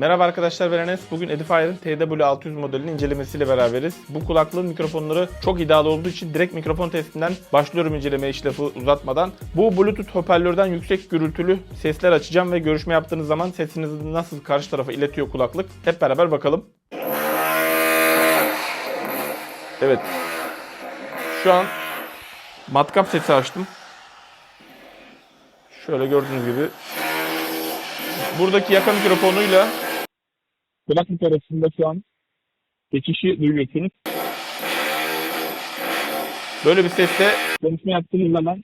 Merhaba arkadaşlar ben Enes. Bugün Edifier'ın TW600 modelinin incelemesiyle beraberiz. Bu kulaklığın mikrofonları çok iddialı olduğu için direkt mikrofon testinden başlıyorum inceleme işlefi uzatmadan. Bu Bluetooth hoparlörden yüksek gürültülü sesler açacağım ve görüşme yaptığınız zaman sesinizi nasıl karşı tarafa iletiyor kulaklık. Hep beraber bakalım. Evet. Şu an matkap sesi açtım. Şöyle gördüğünüz gibi buradaki yaka mikrofonuyla kulaklık arasında şu an geçişi duyuyorsunuz. böyle bir sesle Konuşma yaptığınız zaman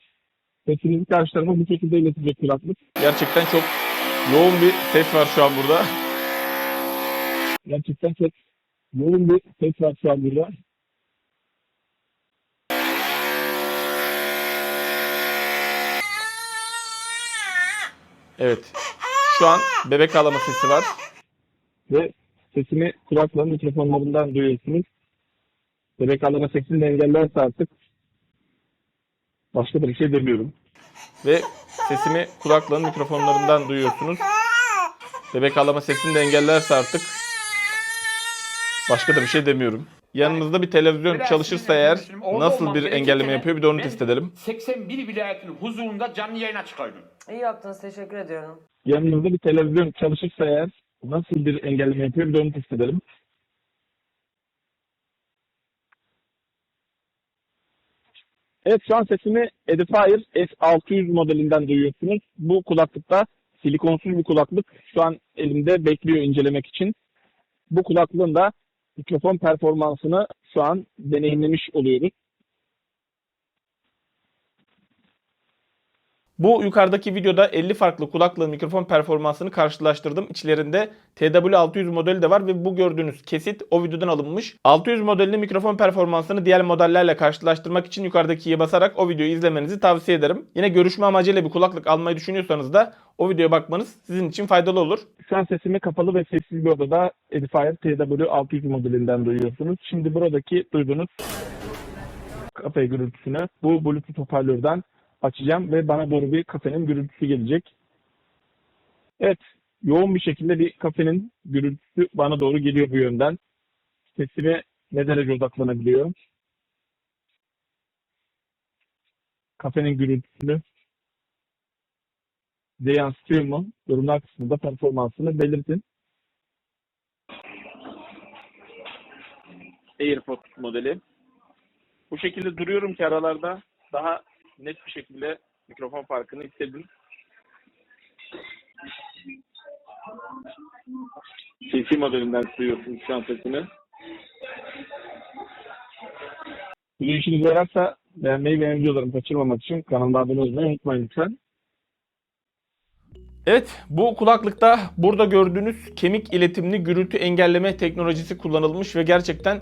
sesinizi karşı tarafa bu şekilde iletecek kulaklık. gerçekten çok yoğun bir ses var şu an burada. Gerçekten çok yoğun bir ses var şu an burada. Evet. Şu an bebek ağlama sesi var. Ve sesimi kulaklığın mikrofonlarından duyuyorsunuz. Bebek ağlama sesini de engellerse artık başka da bir şey demiyorum. Ve sesimi kulaklığın mikrofonlarından duyuyorsunuz. Bebek ağlama sesini de engellerse artık başka da bir şey demiyorum. Yanımızda bir televizyon çalışırsa eğer nasıl bir engelleme yapıyor bir de onu test edelim. 81 vilayetin huzurunda canlı yayına çıkardım. İyi yaptınız. Teşekkür ediyorum. Yanınızda bir televizyon çalışırsa eğer nasıl bir engelleme yapıyor bir de onu test edelim. Evet şu an sesimi Edifier S600 modelinden duyuyorsunuz. Bu kulaklıkta silikonsuz bir kulaklık. Şu an elimde bekliyor incelemek için. Bu kulaklığın da mikrofon performansını şu an deneyimlemiş oluyoruz. Bu yukarıdaki videoda 50 farklı kulaklığın mikrofon performansını karşılaştırdım. İçlerinde TW600 modeli de var ve bu gördüğünüz kesit o videodan alınmış. 600 modelinin mikrofon performansını diğer modellerle karşılaştırmak için yukarıdakiye basarak o videoyu izlemenizi tavsiye ederim. Yine görüşme amacıyla bir kulaklık almayı düşünüyorsanız da o videoya bakmanız sizin için faydalı olur. Şu an sesimi kapalı ve sessiz bir odada Edifier TW600 modelinden duyuyorsunuz. Şimdi buradaki duyduğunuz kafe gürültüsünü bu Bluetooth hoparlörden açacağım ve bana doğru bir kafenin gürültüsü gelecek. Evet, yoğun bir şekilde bir kafenin gürültüsü bana doğru geliyor bu yönden. Sesime ne derece odaklanabiliyor? Kafenin gürültüsünü size yansıtıyor mu? Yorumlar kısmında performansını belirtin. AirPods modeli. Bu şekilde duruyorum ki aralarda daha net bir şekilde mikrofon farkını hissedin. CC modelinden duyuyorsunuz şu an sesini. Video işinize yararsa beğenmeyi ve videolarımı kaçırmamak için kanalıma abone olmayı unutmayın lütfen. Evet bu kulaklıkta burada gördüğünüz kemik iletimli gürültü engelleme teknolojisi kullanılmış ve gerçekten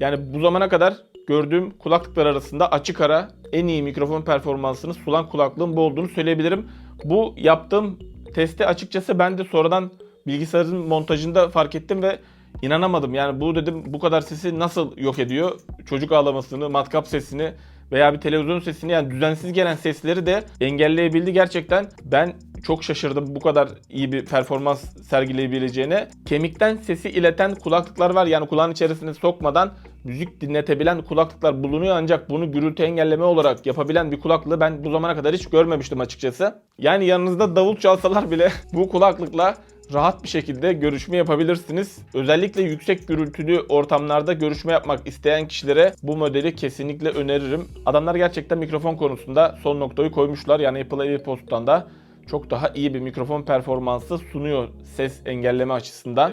yani bu zamana kadar gördüğüm kulaklıklar arasında açık ara en iyi mikrofon performansını sunan kulaklığın bu olduğunu söyleyebilirim. Bu yaptığım testi açıkçası ben de sonradan bilgisayarın montajında fark ettim ve inanamadım. Yani bu dedim bu kadar sesi nasıl yok ediyor? Çocuk ağlamasını, matkap sesini veya bir televizyon sesini yani düzensiz gelen sesleri de engelleyebildi gerçekten. Ben çok şaşırdım bu kadar iyi bir performans sergileyebileceğine. Kemikten sesi ileten kulaklıklar var. Yani kulağın içerisine sokmadan müzik dinletebilen kulaklıklar bulunuyor ancak bunu gürültü engelleme olarak yapabilen bir kulaklığı ben bu zamana kadar hiç görmemiştim açıkçası. Yani yanınızda davul çalsalar bile bu kulaklıkla rahat bir şekilde görüşme yapabilirsiniz. Özellikle yüksek gürültülü ortamlarda görüşme yapmak isteyen kişilere bu modeli kesinlikle öneririm. Adamlar gerçekten mikrofon konusunda son noktayı koymuşlar. Yani Apple AirPods'tan da çok daha iyi bir mikrofon performansı sunuyor ses engelleme açısından.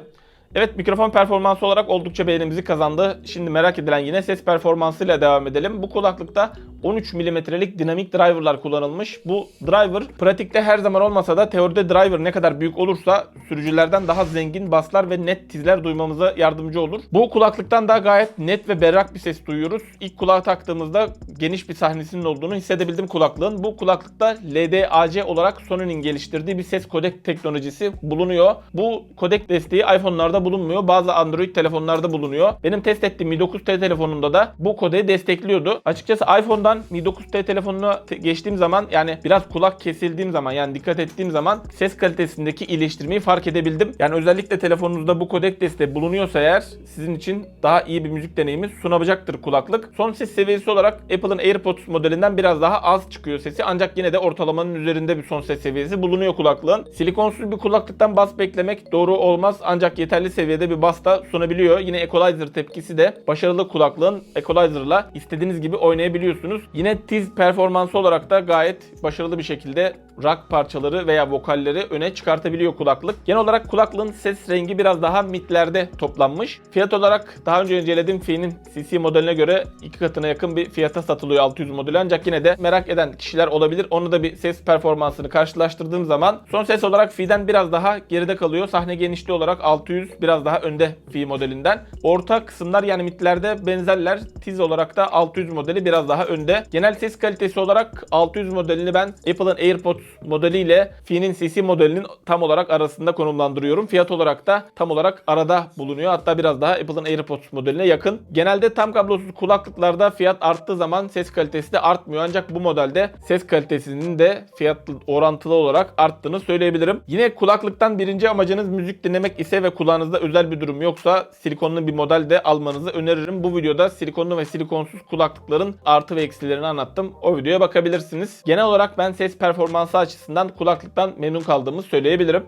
Evet mikrofon performansı olarak oldukça beğenimizi kazandı. Şimdi merak edilen yine ses performansıyla devam edelim. Bu kulaklıkta 13 mm'lik dinamik driverlar kullanılmış. Bu driver pratikte her zaman olmasa da teoride driver ne kadar büyük olursa sürücülerden daha zengin baslar ve net tizler duymamıza yardımcı olur. Bu kulaklıktan da gayet net ve berrak bir ses duyuyoruz. İlk kulağa taktığımızda geniş bir sahnesinin olduğunu hissedebildim kulaklığın. Bu kulaklıkta LDAC olarak Sony'nin geliştirdiği bir ses kodek teknolojisi bulunuyor. Bu kodek desteği iPhone'larda bulunmuyor. Bazı Android telefonlarda bulunuyor. Benim test ettiğim Mi 9T telefonunda da bu kodeyi destekliyordu. Açıkçası iPhone'da telefondan Mi 9T telefonuna te- geçtiğim zaman yani biraz kulak kesildiğim zaman yani dikkat ettiğim zaman ses kalitesindeki iyileştirmeyi fark edebildim. Yani özellikle telefonunuzda bu kodek desteği bulunuyorsa eğer sizin için daha iyi bir müzik deneyimi sunacaktır kulaklık. Son ses seviyesi olarak Apple'ın AirPods modelinden biraz daha az çıkıyor sesi ancak yine de ortalamanın üzerinde bir son ses seviyesi bulunuyor kulaklığın. Silikonsuz bir kulaklıktan bas beklemek doğru olmaz ancak yeterli seviyede bir bas da sunabiliyor. Yine equalizer tepkisi de başarılı kulaklığın equalizer'la istediğiniz gibi oynayabiliyorsunuz. Yine tiz performansı olarak da gayet başarılı bir şekilde rock parçaları veya vokalleri öne çıkartabiliyor kulaklık. Genel olarak kulaklığın ses rengi biraz daha midlerde toplanmış. Fiyat olarak daha önce incelediğim Fi'nin CC modeline göre iki katına yakın bir fiyata satılıyor 600 modeli ancak yine de merak eden kişiler olabilir. Onu da bir ses performansını karşılaştırdığım zaman son ses olarak Fi'den biraz daha geride kalıyor. Sahne genişliği olarak 600 biraz daha önde Fi modelinden. Orta kısımlar yani midlerde benzerler. Tiz olarak da 600 modeli biraz daha önde. Genel ses kalitesi olarak 600 modelini ben Apple'ın AirPods modeliyle Fi'nin CC modelinin tam olarak arasında konumlandırıyorum. Fiyat olarak da tam olarak arada bulunuyor. Hatta biraz daha Apple'ın AirPods modeline yakın. Genelde tam kablosuz kulaklıklarda fiyat arttığı zaman ses kalitesi de artmıyor. Ancak bu modelde ses kalitesinin de fiyat orantılı olarak arttığını söyleyebilirim. Yine kulaklıktan birinci amacınız müzik dinlemek ise ve kulağınızda özel bir durum yoksa silikonlu bir model de almanızı öneririm. Bu videoda silikonlu ve silikonsuz kulaklıkların artı ve eksilerini anlattım. O videoya bakabilirsiniz. Genel olarak ben ses performansı açısından kulaklıktan memnun kaldığımı söyleyebilirim.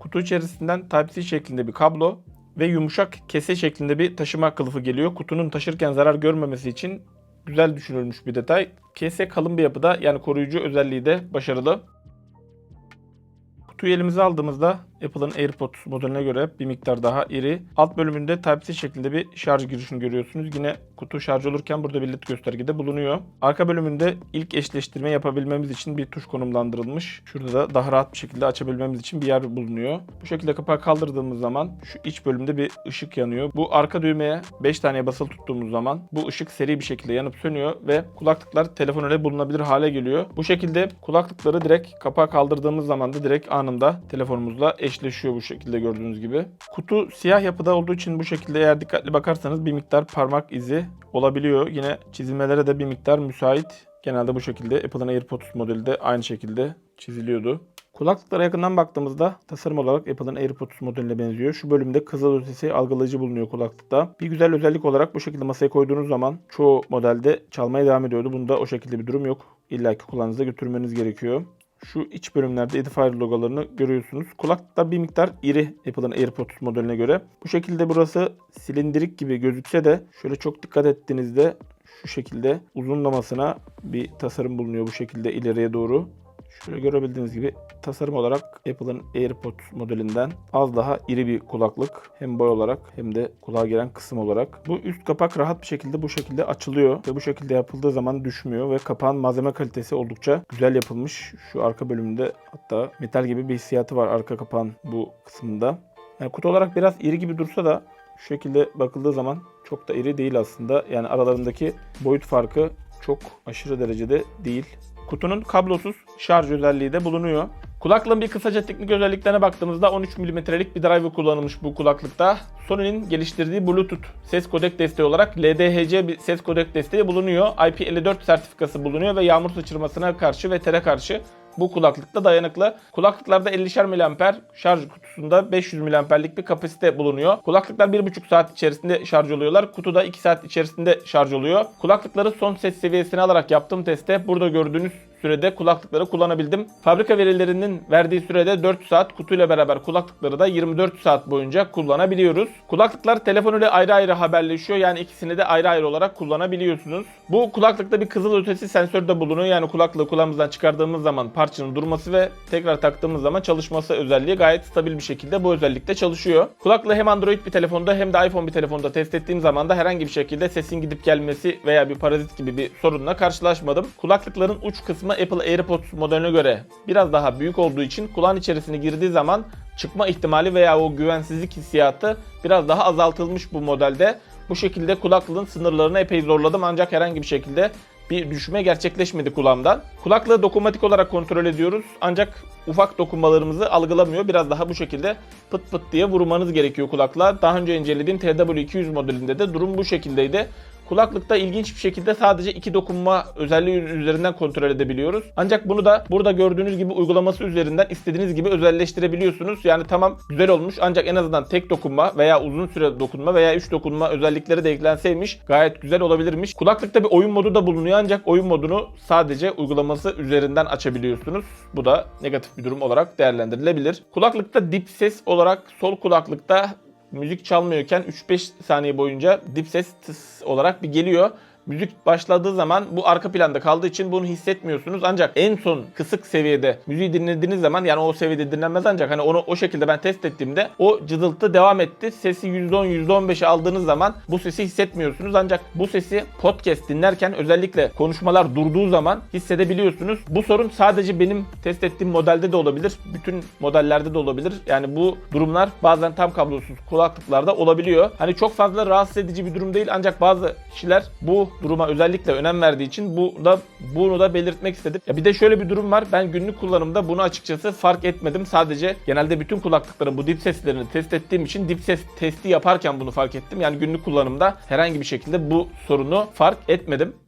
Kutu içerisinden Type-C şeklinde bir kablo ve yumuşak kese şeklinde bir taşıma kılıfı geliyor. Kutunun taşırken zarar görmemesi için güzel düşünülmüş bir detay. Kese kalın bir yapıda yani koruyucu özelliği de başarılı. Kutuyu elimize aldığımızda Apple'ın AirPods modeline göre bir miktar daha iri. Alt bölümünde Type-C şeklinde bir şarj girişini görüyorsunuz. Yine kutu şarj olurken burada bir led göstergede bulunuyor. Arka bölümünde ilk eşleştirme yapabilmemiz için bir tuş konumlandırılmış. Şurada da daha rahat bir şekilde açabilmemiz için bir yer bulunuyor. Bu şekilde kapağı kaldırdığımız zaman şu iç bölümde bir ışık yanıyor. Bu arka düğmeye 5 tane basılı tuttuğumuz zaman bu ışık seri bir şekilde yanıp sönüyor ve kulaklıklar telefon ile bulunabilir hale geliyor. Bu şekilde kulaklıkları direkt kapağı kaldırdığımız zaman da direkt anında telefonumuzla eşleşiyor bu şekilde gördüğünüz gibi. Kutu siyah yapıda olduğu için bu şekilde eğer dikkatli bakarsanız bir miktar parmak izi olabiliyor. Yine çizilmelere de bir miktar müsait. Genelde bu şekilde Apple'ın AirPods modeli de aynı şekilde çiziliyordu. Kulaklıklara yakından baktığımızda tasarım olarak Apple'ın AirPods modeline benziyor. Şu bölümde kızıl ötesi algılayıcı bulunuyor kulaklıkta. Bir güzel özellik olarak bu şekilde masaya koyduğunuz zaman çoğu modelde çalmaya devam ediyordu. Bunda o şekilde bir durum yok. İlla ki kulağınızda götürmeniz gerekiyor. Şu iç bölümlerde Edifier logolarını görüyorsunuz. Kulaklıklar bir miktar iri Apple'ın AirPods modeline göre. Bu şekilde burası silindirik gibi gözükse de şöyle çok dikkat ettiğinizde şu şekilde uzunlamasına bir tasarım bulunuyor bu şekilde ileriye doğru. Şöyle görebildiğiniz gibi tasarım olarak Apple'ın AirPods modelinden az daha iri bir kulaklık. Hem boy olarak hem de kulağa gelen kısım olarak. Bu üst kapak rahat bir şekilde bu şekilde açılıyor ve bu şekilde yapıldığı zaman düşmüyor ve kapağın malzeme kalitesi oldukça güzel yapılmış. Şu arka bölümünde hatta metal gibi bir hissiyatı var arka kapağın bu kısmında. Yani kutu olarak biraz iri gibi dursa da şu şekilde bakıldığı zaman çok da iri değil aslında. Yani aralarındaki boyut farkı çok aşırı derecede değil. Kutunun kablosuz şarj özelliği de bulunuyor. Kulaklığın bir kısaca teknik özelliklerine baktığımızda 13 mm'lik bir driver kullanılmış bu kulaklıkta. Sony'nin geliştirdiği Bluetooth ses kodek desteği olarak LDHC bir ses kodek desteği bulunuyor. IP54 sertifikası bulunuyor ve yağmur sıçramasına karşı ve tere karşı bu kulaklıkta dayanıklı. Kulaklıklarda 50'şer mAh, şarj kutusunda 500 mAh'lik bir kapasite bulunuyor. Kulaklıklar 1,5 saat içerisinde şarj oluyorlar. Kutuda 2 saat içerisinde şarj oluyor. Kulaklıkları son ses seviyesine alarak yaptığım testte burada gördüğünüz sürede kulaklıkları kullanabildim. Fabrika verilerinin verdiği sürede 4 saat kutuyla beraber kulaklıkları da 24 saat boyunca kullanabiliyoruz. Kulaklıklar telefon ile ayrı ayrı haberleşiyor. Yani ikisini de ayrı ayrı olarak kullanabiliyorsunuz. Bu kulaklıkta bir kızıl ötesi sensör de bulunuyor. Yani kulaklığı kulağımızdan çıkardığımız zaman parçanın durması ve tekrar taktığımız zaman çalışması özelliği gayet stabil bir şekilde bu özellikte çalışıyor. Kulaklığı hem Android bir telefonda hem de iPhone bir telefonda test ettiğim zaman da herhangi bir şekilde sesin gidip gelmesi veya bir parazit gibi bir sorunla karşılaşmadım. Kulaklıkların uç kısmı Apple AirPods modeline göre biraz daha büyük olduğu için kulağın içerisine girdiği zaman çıkma ihtimali veya o güvensizlik hissiyatı biraz daha azaltılmış bu modelde. Bu şekilde kulaklığın sınırlarını epey zorladım ancak herhangi bir şekilde bir düşme gerçekleşmedi kulağımdan. Kulaklığı dokunmatik olarak kontrol ediyoruz ancak ufak dokunmalarımızı algılamıyor. Biraz daha bu şekilde pıt pıt diye vurmanız gerekiyor kulaklığa. Daha önce incelediğim TW200 modelinde de durum bu şekildeydi. Kulaklıkta ilginç bir şekilde sadece iki dokunma özelliği üzerinden kontrol edebiliyoruz. Ancak bunu da burada gördüğünüz gibi uygulaması üzerinden istediğiniz gibi özelleştirebiliyorsunuz. Yani tamam güzel olmuş ancak en azından tek dokunma veya uzun süre dokunma veya 3 dokunma özellikleri de eklenseymiş gayet güzel olabilirmiş. Kulaklıkta bir oyun modu da bulunuyor ancak oyun modunu sadece uygulaması üzerinden açabiliyorsunuz. Bu da negatif bir durum olarak değerlendirilebilir. Kulaklıkta dip ses olarak sol kulaklıkta müzik çalmıyorken 3-5 saniye boyunca dip ses tıs olarak bir geliyor. Müzik başladığı zaman bu arka planda kaldığı için bunu hissetmiyorsunuz. Ancak en son kısık seviyede müziği dinlediğiniz zaman yani o seviyede dinlenmez ancak hani onu o şekilde ben test ettiğimde o cızıltı devam etti. Sesi %10 %15'e aldığınız zaman bu sesi hissetmiyorsunuz. Ancak bu sesi podcast dinlerken özellikle konuşmalar durduğu zaman hissedebiliyorsunuz. Bu sorun sadece benim test ettiğim modelde de olabilir. Bütün modellerde de olabilir. Yani bu durumlar bazen tam kablosuz kulaklıklarda olabiliyor. Hani çok fazla rahatsız edici bir durum değil ancak bazı kişiler bu duruma özellikle önem verdiği için bu da bunu da belirtmek istedim. Ya bir de şöyle bir durum var. Ben günlük kullanımda bunu açıkçası fark etmedim. Sadece genelde bütün kulaklıkların bu dip seslerini test ettiğim için dip ses testi yaparken bunu fark ettim. Yani günlük kullanımda herhangi bir şekilde bu sorunu fark etmedim.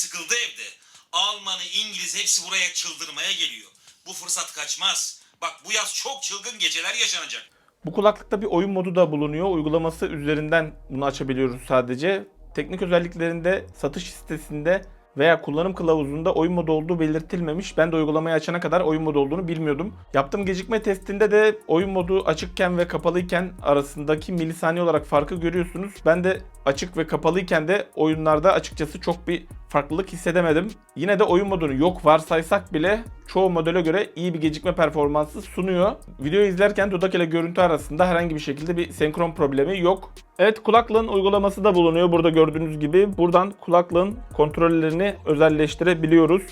Sıkıldı evde. Almanı, İngiliz hepsi buraya çıldırmaya geliyor. Bu fırsat kaçmaz. Bak bu yaz çok çılgın geceler yaşanacak. Bu kulaklıkta bir oyun modu da bulunuyor. Uygulaması üzerinden bunu açabiliyoruz sadece. Teknik özelliklerinde satış sitesinde veya kullanım kılavuzunda oyun modu olduğu belirtilmemiş. Ben de uygulamayı açana kadar oyun modu olduğunu bilmiyordum. Yaptığım gecikme testinde de oyun modu açıkken ve kapalıyken arasındaki milisaniye olarak farkı görüyorsunuz. Ben de açık ve kapalıyken de oyunlarda açıkçası çok bir farklılık hissedemedim. Yine de oyun modunu yok varsaysak bile çoğu modele göre iyi bir gecikme performansı sunuyor. Videoyu izlerken dudak ile görüntü arasında herhangi bir şekilde bir senkron problemi yok. Evet kulaklığın uygulaması da bulunuyor burada gördüğünüz gibi. Buradan kulaklığın kontrollerini özelleştirebiliyoruz.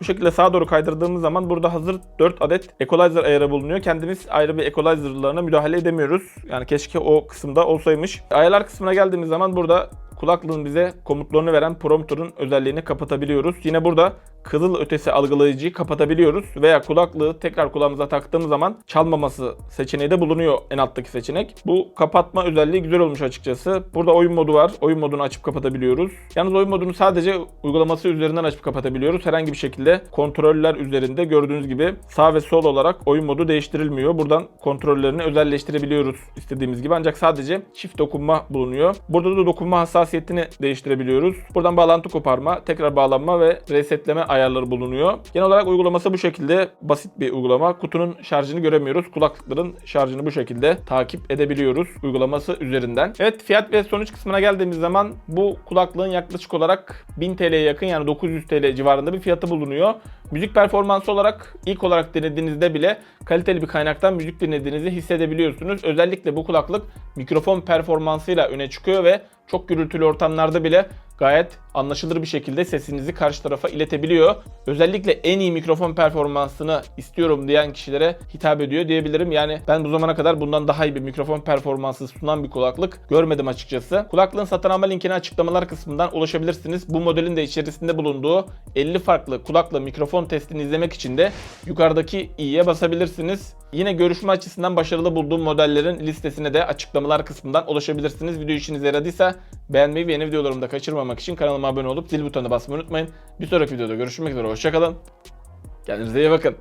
Bu şekilde sağa doğru kaydırdığımız zaman burada hazır 4 adet equalizer ayarı bulunuyor. Kendimiz ayrı bir equalizer'larına müdahale edemiyoruz. Yani keşke o kısımda olsaymış. Ayarlar kısmına geldiğimiz zaman burada kulaklığın bize komutlarını veren prompter'ın özelliğini kapatabiliyoruz. Yine burada kızıl ötesi algılayıcıyı kapatabiliyoruz veya kulaklığı tekrar kulağımıza taktığımız zaman çalmaması seçeneği de bulunuyor en alttaki seçenek. Bu kapatma özelliği güzel olmuş açıkçası. Burada oyun modu var. Oyun modunu açıp kapatabiliyoruz. Yalnız oyun modunu sadece uygulaması üzerinden açıp kapatabiliyoruz. Herhangi bir şekilde kontroller üzerinde gördüğünüz gibi sağ ve sol olarak oyun modu değiştirilmiyor. Buradan kontrollerini özelleştirebiliyoruz istediğimiz gibi. Ancak sadece çift dokunma bulunuyor. Burada da dokunma hassasiyetini değiştirebiliyoruz. Buradan bağlantı koparma, tekrar bağlanma ve resetleme ayarları bulunuyor. Genel olarak uygulaması bu şekilde basit bir uygulama. Kutunun şarjını göremiyoruz. Kulaklıkların şarjını bu şekilde takip edebiliyoruz uygulaması üzerinden. Evet fiyat ve sonuç kısmına geldiğimiz zaman bu kulaklığın yaklaşık olarak 1000 TL'ye yakın yani 900 TL civarında bir fiyatı bulunuyor. Müzik performansı olarak ilk olarak denediğinizde bile kaliteli bir kaynaktan müzik dinlediğinizi hissedebiliyorsunuz. Özellikle bu kulaklık mikrofon performansıyla öne çıkıyor ve çok gürültülü ortamlarda bile gayet anlaşılır bir şekilde sesinizi karşı tarafa iletebiliyor. Özellikle en iyi mikrofon performansını istiyorum diyen kişilere hitap ediyor diyebilirim. Yani ben bu zamana kadar bundan daha iyi bir mikrofon performansı sunan bir kulaklık görmedim açıkçası. Kulaklığın satın alma linkine açıklamalar kısmından ulaşabilirsiniz. Bu modelin de içerisinde bulunduğu 50 farklı kulakla mikrofon testini izlemek için de yukarıdaki i'ye basabilirsiniz. Yine görüşme açısından başarılı bulduğum modellerin listesine de açıklamalar kısmından ulaşabilirsiniz. Video işinize yaradıysa beğenmeyi ve yeni videolarımı da kaçırmamak için kanalıma abone olup zil butonuna basmayı unutmayın. Bir sonraki videoda görüşmek üzere. Hoşçakalın. Kendinize iyi bakın.